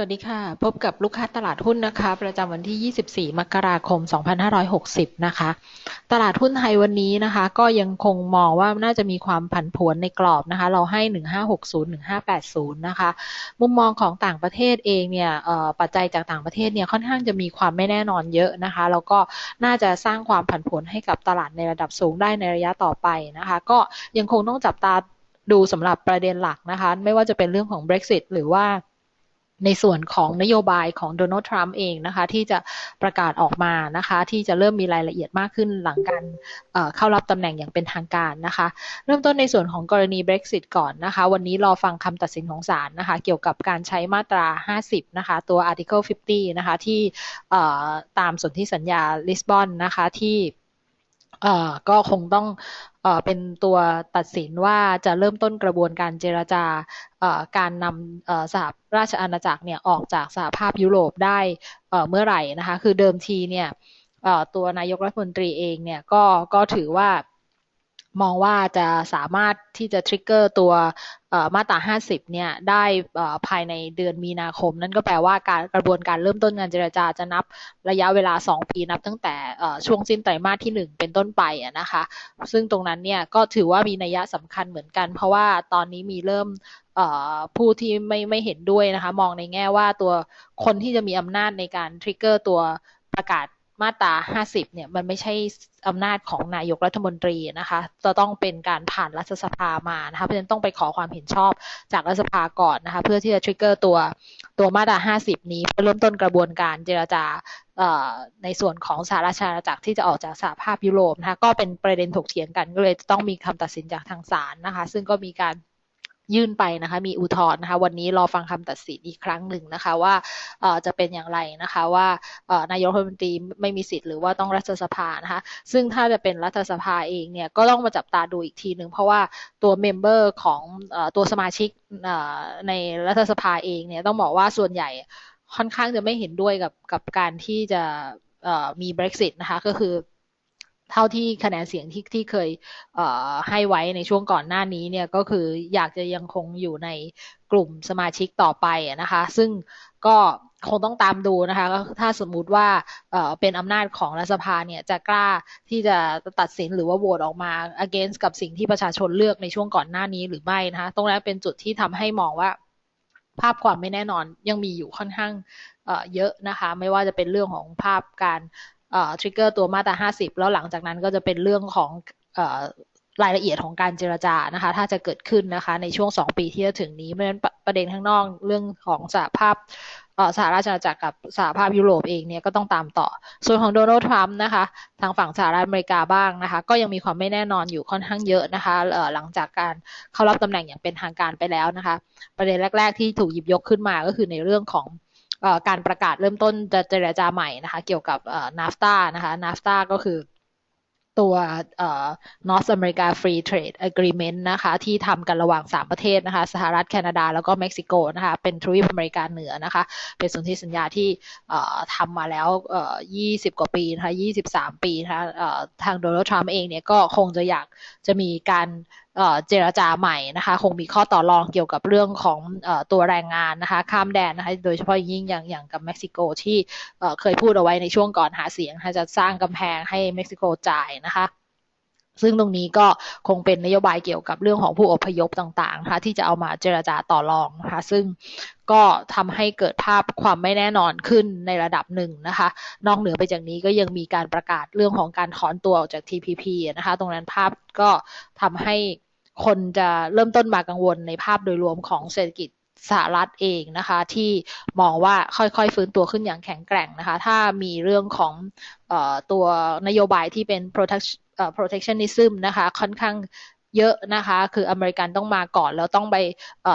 สวัสดีค่ะ พบกับลูกค้าตลาดหุ้นนะคะ ประจำวันที่ 24 มกราคม 2560 นะคะ ตลาดหุ้นไทยวันนี้นะคะ ก็ยังคงมองว่าน่าจะมีความผันผวนในกรอบนะคะ เราให้ 1560 1580 นะคะ มุมมองของต่างประเทศเองเนี่ยปัจจัยจากต่างประเทศเนี่ยค่อนข้างจะมีความไม่แน่นอนเยอะนะคะ แล้วก็น่าจะสร้างความผันผวนให้กับตลาดในระดับสูงได้ในระยะต่อไปนะคะ ก็ยังคงต้องจับตาดูสำหรับประเด็นหลักนะคะ ไม่ว่าจะเป็นเรื่องของ Brexit หรือว่า ในส่วนของนโยบายของโดนัลด์ทรัมป์เองนะคะ ที่จะประกาศออกมานะคะ ที่จะเริ่มมีรายละเอียดมากขึ้นหลังการเข้ารับตำแหน่งอย่างเป็นทางการนะคะ เริ่มต้นในส่วนของกรณี Brexit ก่อนนะคะ วันนี้รอฟังคำตัดสินของศาลนะคะ เกี่ยวกับการใช้มาตรา 50 นะคะ ตัว Article 50 นะคะ ที่ตามสนธิสัญญาลิสบอนนะคะที่ก็คงต้อง เป็นตัวตัดสินว่าจะเริ่มต้นกระบวนการเจรจาการนำสหราชอาณาจักรเนี่ยออกจากสหภาพยุโรปได้เมื่อไหร่นะคะ คือเดิมทีเนี่ยตัวนายกรัฐมนตรีเองเนี่ยก็ก็ถือว่า มองว่าจะสามารถที่จะทริกเกอร์ตัวมาตรา 50 เนี่ยได้ภายในเดือนมีนาคม นั่นก็แปลว่าการกระบวนการเริ่มต้นงานเจรจาจะนับระยะเวลา 2 ปีนับตั้งแต่ช่วงสิ้นไตรมาสที่ 1 เป็นต้นไปนะคะ ซึ่งตรงนั้นเนี่ยก็ถือว่ามีนัยสำคัญเหมือนกัน เพราะว่าตอนนี้มีเริ่มผู้ที่ไม่ไม่เห็นด้วยนะคะ มองในแง่ว่าตัวคนที่จะมีอำนาจในการทริกเกอร์ตัวประกาศ มาตรา 50 เนี่ย มันไม่ใช่อำนาจของนายกรัฐมนตรีนะคะ จะต้องเป็นการผ่านรัฐสภามานะคะ เพราะฉะนั้นต้องไปขอความเห็นชอบจากรัฐสภาก่อนนะคะ เพื่อที่จะทริกเกอร์ตัวตัวมาตรา 50 นี้เพื่อเริ่มต้นกระบวนการเจรจาในส่วนของสหราชอาณาจักรที่จะออกจากสหภาพยุโรปนะคะ ก็เป็นประเด็นถกเถียงกันก็เลยต้องมีคำตัดสินจากทางศาลนะคะ ซึ่งก็มีการ ยื่นไปนะคะ มีอุทธรณ์นะคะ วันนี้รอฟังคำตัดสินอีกครั้งหนึ่งนะคะว่าจะเป็นอย่างไรนะคะว่านายกรัฐมนตรีไม่มีสิทธิ์หรือว่าต้องรัฐสภานะคะ ซึ่งถ้าจะเป็นรัฐสภาเองเนี่ยก็ต้องมาจับตาดูอีกทีหนึ่งเพราะว่าตัวเมมเบอร์ของตัวสมาชิกในรัฐสภาเองเนี่ยต้องบอกว่าส่วนใหญ่ค่อนข้างจะไม่เห็นด้วยกับกับการที่จะมี Brexit นะคะ ก็คือ เท่าที่คะแนนเสียงที่ที่เคยให้ไว้ในช่วงก่อนหน้านี้เนี่ยก็คืออยากจะยังคงอยู่ในกลุ่มสมาชิกต่อไปนะคะ ซึ่งก็คงต้องตามดูนะคะ ถ้าสมมุติว่าเป็นอำนาจของรัฐสภาเนี่ยจะกล้าที่จะตัดสินหรือว่าโหวตออกมา against กับสิ่งที่ประชาชนเลือกในช่วงก่อนหน้านี้หรือไม่นะคะตรงนั้นเป็นจุดที่ทำให้มองว่าภาพความไม่แน่นอนยังมีอยู่ค่อนข้างเยอะนะคะ ไม่ว่าจะเป็นเรื่องของภาพการ ทริกเกอร์ตัวมาตรา50 แล้วหลังจากนั้นก็จะเป็นเรื่องของรายละเอียดของการเจรจานะคะ ถ้าจะเกิดขึ้นนะคะ ในช่วง 2 ปีที่จะถึงนี้เพราะฉะนั้นประเด็นข้างนอกเรื่องของสหภาพสหราชอาณาจักรกับสหภาพยุโรปเองเนี่ยก็ต้องตามต่อ ส่วนของโดนัลด์ทรัมป์นะคะ ทางฝั่งสหรัฐอเมริกาบ้างนะคะ ก็ยังมีความไม่แน่นอนอยู่ค่อนข้างเยอะนะคะหลังจากการเข้ารับตำแหน่งอย่างเป็นทางการไปแล้วนะคะ ประเด็นแรก ๆ ที่ถูกหยิบยกขึ้นมาก็คือในเรื่องของ การประกาศเริ่มต้นจะเจรจาใหม่นะคะ เกี่ยวกับนาฟตานะคะนาฟตาก็คือตัว North America Free Trade Agreement นะคะ ที่ทำกันระหว่าง 3 ประเทศนะคะ สหรัฐแคนาดา แล้วก็เม็กซิโกนะคะ เป็นทวีปอเมริกาเหนือนะคะ เป็นสนธิสัญญาที่ทำมาแล้ว 20 กว่าปีนะคะ 23 ปีนะคะทางโดนัลด์ทรัมป์เองเนี่ยก็คงจะอยากจะมีการ เจรจาใหม่นะคะ คงมีข้อต่อรองเกี่ยวกับเรื่องของตัวแรงงานนะคะ ข้ามแดนนะคะ โดยเฉพาะยิ่งอย่างอย่างกับเม็กซิโกที่เคยพูดเอาไว้ในช่วงก่อนหาเสียงจะสร้างกำแพงให้เม็กซิโกจ่ายนะคะซึ่งตรงนี้ก็คงเป็นนโยบายเกี่ยวกับเรื่องของผู้อพยพต่างๆนะคะที่จะเอามาเจรจาต่อรองนะคะซึ่งก็ทำให้เกิดภาพความไม่แน่นอนขึ้นในระดับหนึ่งนะคะ นอกเหนือไปจากนี้ก็ยังมีการประกาศเรื่องของการถอนตัวออกจาก TPP นะคะ ตรงนั้นภาพก็ทำให้ คนจะเริ่มต้นมากังวลในภาพโดยรวมของเศรษฐกิจสหรัฐเองนะคะ ที่มองว่าค่อยๆฟื้นตัวขึ้นอย่างแข็งแกร่งนะคะ ถ้ามีเรื่องของอตัวนโยบายที่เป็น protectionism นะคะ ค่อนข้าง เยอะนะคะ คืออเมริกันต้องมาก่อน แล้วต้องไป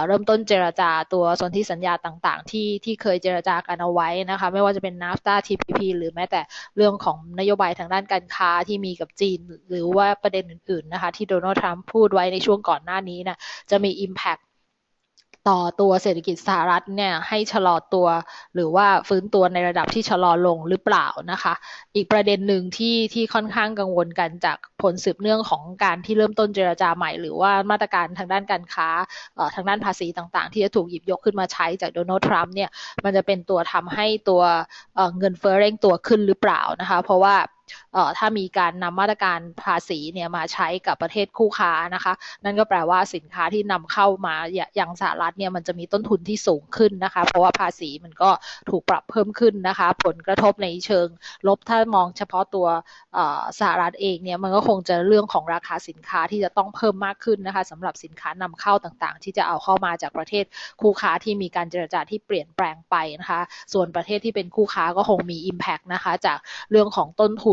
เริ่มต้นเจรจาตัวสนธิสัญญาต่างๆ ที่ที่เคยเจรจากันเอาไว้นะคะ ไม่ว่าจะเป็น NAFTA TPP หรือแม้แต่เรื่องของนโยบายทางด้านการค้าที่มีกับจีน หรือว่าประเด็นอื่นๆนะคะที่โดนัลด์ทรัมป์พูดไว้ในช่วงก่อนหน้านี้นะจะมี Impact ต่อตัวเศรษฐกิจสหรัฐเนี่ยให้ชะลอตัว หรือว่าฟื้นตัวในระดับที่ชะลอลงหรือเปล่านะคะ อีกประเด็นหนึ่งที่ที่ค่อนข้างกังวลกันจากผลสืบเนื่องของการที่เริ่มต้นเจรจาใหม่ หรือว่ามาตรการทางด้านการค้าทางด้านภาษีต่างๆ ที่จะถูกหยิบยกขึ้นมาใช้จากโดนัลด์ทรัมป์เนี่ยมันจะเป็นตัวทำให้ตัวเงินเฟ้อเร่งตัวขึ้นหรือเปล่านะคะ เพราะว่า ถ้ามีการนำมาตรการภาษีเนี่ยมาใช้กับประเทศคู่ค้านะคะ นั่นก็แปลว่าสินค้าที่นำเข้ามาอย่างสหรัฐเนี่ยมันจะมีต้นทุนที่สูงขึ้นนะคะ เพราะว่าภาษีมันก็ถูกปรับเพิ่มขึ้นนะคะ ผลกระทบในเชิงลบถ้ามองเฉพาะตัวสหรัฐเองเนี่ยมันก็คงจะเรื่องของราคาสินค้าที่จะต้องเพิ่มมากขึ้นนะคะสำหรับสินค้านำเข้าต่างๆ ที่จะเอาเข้ามาจากประเทศคู่ค้าที่มีการเจรจาที่เปลี่ยนแปลงไปนะคะ ส่วนประเทศที่เป็นคู่ค้าก็คงมี Impact นะคะจากเรื่องของต้นทุน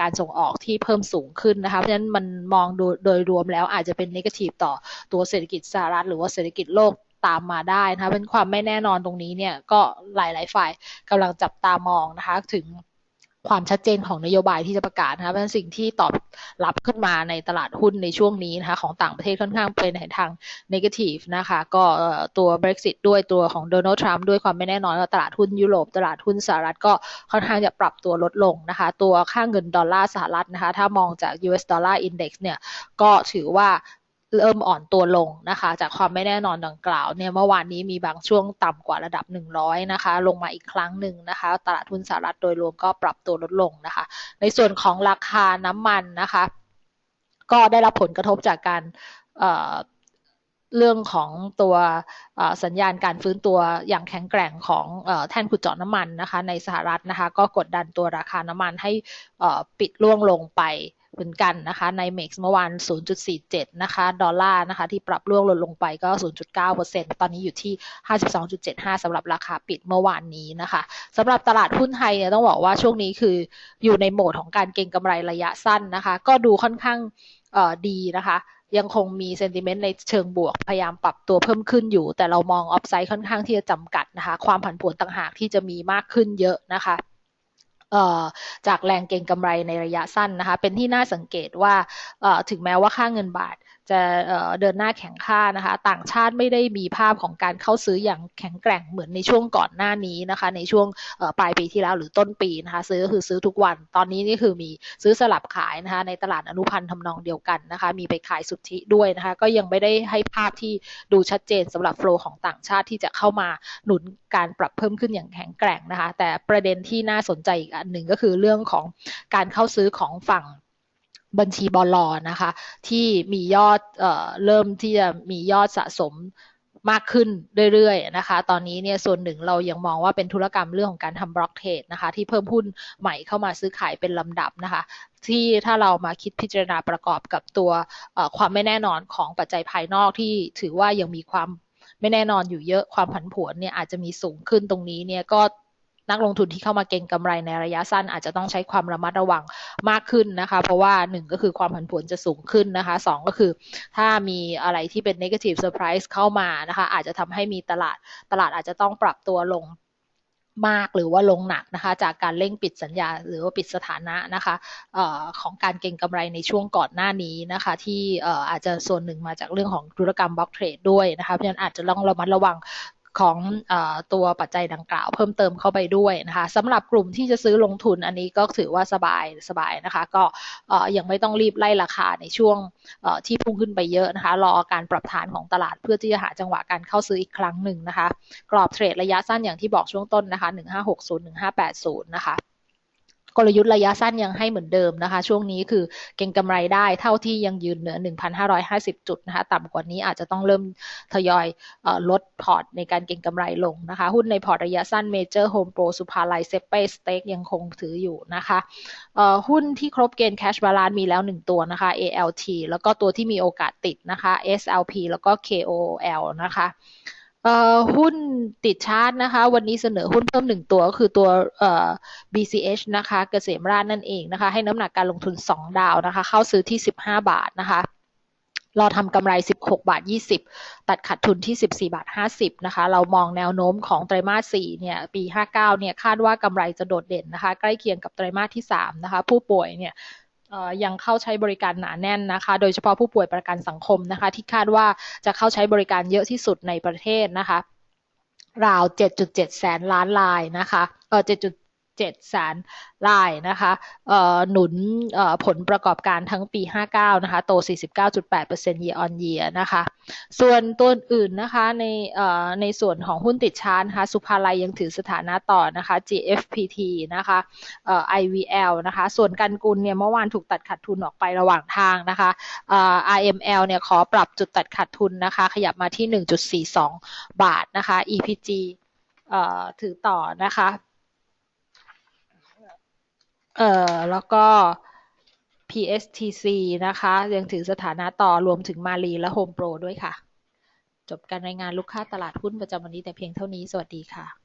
การส่งออกที่เพิ่มสูงขึ้นนะคะเพราะฉะนั้นมันมองโดยรวมแล้วอาจจะเป็นนกทีฟต่อตัวเศรษฐกิจสหรัฐหรือว่าเศรษฐกิจโลกตามมาได้นะคะเป็นความไม่แน่นอนตรงนี้เนี่ยก็หลาย ๆ ฝ่ายกำลังจับตามองนะคะถึง ความชัดเจนของนโยบายที่จะประกาศนะคะเป็นสิ่งที่ตอบรับขึ้นมาในตลาดหุ้นในช่วงนี้นะคะของต่างประเทศค่อนข้างเป็นในทางนกาทีฟนะคะก็ตัว Brexit ด้วยตัวของโดนัลด์ทรัมป์ด้วยความไม่แน่นอนตลาดหุ้นยุโรป ตลาดหุ้นสหรัฐก็ค่อนข้างจะปรับตัวลดลงนะคะตัวค่าเงินดอลลาร์สหรัฐนะคะถ้ามองจาก US Dollar Index เนี่ยก็ถือว่า เริ่มอ่อนตัวลงนะคะ จากความไม่แน่นอนดังกล่าวเนี่ยเมื่อวานนี้มีบางช่วงต่ำกว่าระดับ 100 นะคะ ลงมาอีกครั้งหนึ่งนะคะ ตลาดทุนสหรัฐโดยรวมก็ปรับตัวลดลงนะคะ ในส่วนของราคาน้ำมันนะคะ ก็ได้รับผลกระทบจากการเรื่องของตัวสัญญาณการฟื้นตัวอย่างแข็งแกร่งของแท่นขุดเจาะน้ำมันนะคะ ในสหรัฐนะคะ ก็กดดันตัวราคาน้ำมันให้ปิดล่วงลงไป เหมือนกันนะคะในเม็กซ์เมื่อวาน 0.47 นะคะดอลลาร์นะคะที่ปรับร่วงลดลงไปก็ 0.9%ตอนนี้อยู่ที่ 52.75สำหรับราคาปิดเมื่อวานนี้นะคะสำหรับตลาดหุ้นไทยเนี่ยต้องบอกว่าช่วงนี้คืออยู่ในโหมดของการเก็งกำไรระยะสั้นนะคะก็ดูค่อนข้างดีนะคะยังคงมีเซนติเมนต์ในเชิงบวก พยายามปรับตัวเพิ่มขึ้นอยู่ แต่เรามองออฟไซด์ค่อนข้างที่จะจำกัดนะคะ ความผันผวนต่างหากที่จะมีมากขึ้นเยอะนะคะ จากแรงเก็งกำไรในระยะสั้นนะคะ เป็นที่น่าสังเกตว่าถึงแม้ว่าค่าเงินบาท จะเดินหน้าแข่งค่านะคะ ต่างชาติไม่ได้มีภาพของการเข้าซื้ออย่างแข็งแกร่งเหมือนในช่วงก่อนหน้านี้นะคะ ในช่วงปลายปีที่แล้วหรือต้นปีนะคะ ซื้อก็คือซื้อทุกวัน ตอนนี้นี่คือมีซื้อสลับขายนะคะ ในตลาดอนุพันธ์ทำนองเดียวกันนะคะ มีไปขายสุทธิด้วยนะคะ ก็ยังไม่ได้ให้ภาพที่ดูชัดเจนสำหรับโฟลของต่างชาติที่จะเข้ามาหนุนการปรับเพิ่มขึ้นอย่างแข็งแกร่งนะคะ แต่ประเด็นที่น่าสนใจอีกอันหนึ่งก็คือเรื่องของการเข้าซื้อของฝั่ง บัญชีบอลอนะคะ ที่มียอดเออเริ่มที่จะมียอดสะสมมากขึ้นเรื่อยๆนะคะ ตอนนี้เนี่ยส่วนหนึ่งเรายังมองว่าเป็นธุรกรรมเรื่องของการทำบล็อกเทรดนะคะ ที่เพิ่มหุ้นใหม่เข้ามาซื้อขายเป็นลำดับนะคะ ที่ถ้าเรามาคิดพิจารณาประกอบกับตัวความไม่แน่นอนของปัจจัยภายนอกที่ถือว่ายังมีความไม่แน่นอนอยู่เยอะความผันผวนเนี่ยอาจจะมีสูงขึ้นตรงนี้เนี่ยก็ นักลงทุนที่เข้ามาเก็งกำไรในระยะสั้นอาจจะต้องใช้ความระมัดระวังมากขึ้นนะคะ เพราะว่าหนึ่งก็คือความผันผวนจะสูงขึ้นนะคะสองก็คือถ้ามีอะไรที่เป็น negative surprise เข้ามานะคะ อาจจะทำให้มีตลาดตลาดอาจจะต้องปรับตัวลงมากหรือว่าลงหนักนะคะ จากการเร่งปิดสัญญาหรือว่าปิดสถานะนะคะออของการเก็งกำไรในช่วงก่อนหน้านี้นะคะ ที่อาจจะส่วนหนึ่งมาจากเรื่องของธุรกรรมบล็อกเทรดด้วยนะคะเพราะฉะนั้นอาจจะต้องระมัดระวัง ของอตัวปัจจัยดังกล่าวเพิ่มเติมเข้าไปด้วยนะคะสำหรับกลุ่มที่จะซื้อลงทุนอันนี้ก็ถือว่าสบายสบายนะคะ ก็ยังไม่ต้องรีบไล่ราคาในช่วงที่พุ่งขึ้นไปเยอะนะคะ รอการปรับฐานของตลาดเพื่อที่จะหาจังหวะการเข้าซื้ออีกครั้งหนึ่งนะคะ กรอบเทรดระยะสั้นอย่างที่บอกช่วงต้นนะคะ 1560 1580 นะคะ กลยุทธ์ระยะสั้นยังให้เหมือนเดิมนะคะ ช่วงนี้คือเก็งกำไรได้เท่าที่ยังยืนเหนือ 1,550 จุดนะคะ ต่ำกว่านี้อาจจะต้องเริ่มทยอยลดพอร์ตในการเก็งกำไรลงนะคะ หุ้นในพอร์ตระยะสั้นเมเจอร์โฮมโปรสุภาลัยเซเป้สเต็กยังคงถืออยู่นะคะหุ้นที่ครบเกณฑ์แคชบาลานมีแล้ว 1 ตัวนะคะ ALT แล้วก็ตัวที่มีโอกาสติดนะคะ SLP แล้วก็ KOL นะคะ หุ้นติดชาร์ตนะคะ วันนี้เสนอหุ้นเพิ่มหนึ่งตัวก็คือตัว BCH นะคะเกษมราชนั่นเองนะคะ ให้น้ำหนักการลงทุน 2 ดาวนะคะ เข้าซื้อที่ 15 บาทนะคะรอทำกำไร 16 บาท 20 ตัดขาดทุนที่ 14 บาท 50 นะคะ เรามองแนวโน้มของไตรมาส 4 เนี่ย ปี 59 เนี่ย คาดว่ากำไรจะโดดเด่นนะคะ ใกล้เคียงกับไตรมาสที่ 3 นะคะ ผู้ป่วยเนี่ย ยังเข้าใช้บริการหนาแน่นนะคะ โดยเฉพาะผู้ป่วยประกันสังคมนะคะ ที่คาดว่าจะเข้าใช้บริการเยอะที่สุดในประเทศนะคะ ราว 7.7 แสนล้านรายนะคะ เออ 7 แสนรายนะคะหนุนผลประกอบการทั้งปี 59 นะคะ โต 49.8% year on year นะคะ ส่วนตัวอื่นนะคะในในส่วนของหุ้นติดชาร์ตนะคะ สุภาลัยยังถือสถานะต่อนะคะ GFPT นะคะ IVL นะคะ ส่วนกันกุลเนี่ยเมื่อวานถูกตัดขาดทุนออกไประหว่างทางนะคะ RML เนี่ยขอปรับจุดตัดขาดทุนนะคะ ขยับมาที่ 1.42 บาทนะคะ EPG ถือต่อนะคะ เอ่อแล้วก็ PSTC นะคะ ยังถือสถานะต่อรวมถึงมารีและ Home Pro ด้วยค่ะ จบการรายงานลูกค้าตลาดหุ้นประจำวันนี้แต่เพียงเท่านี้ สวัสดีค่ะ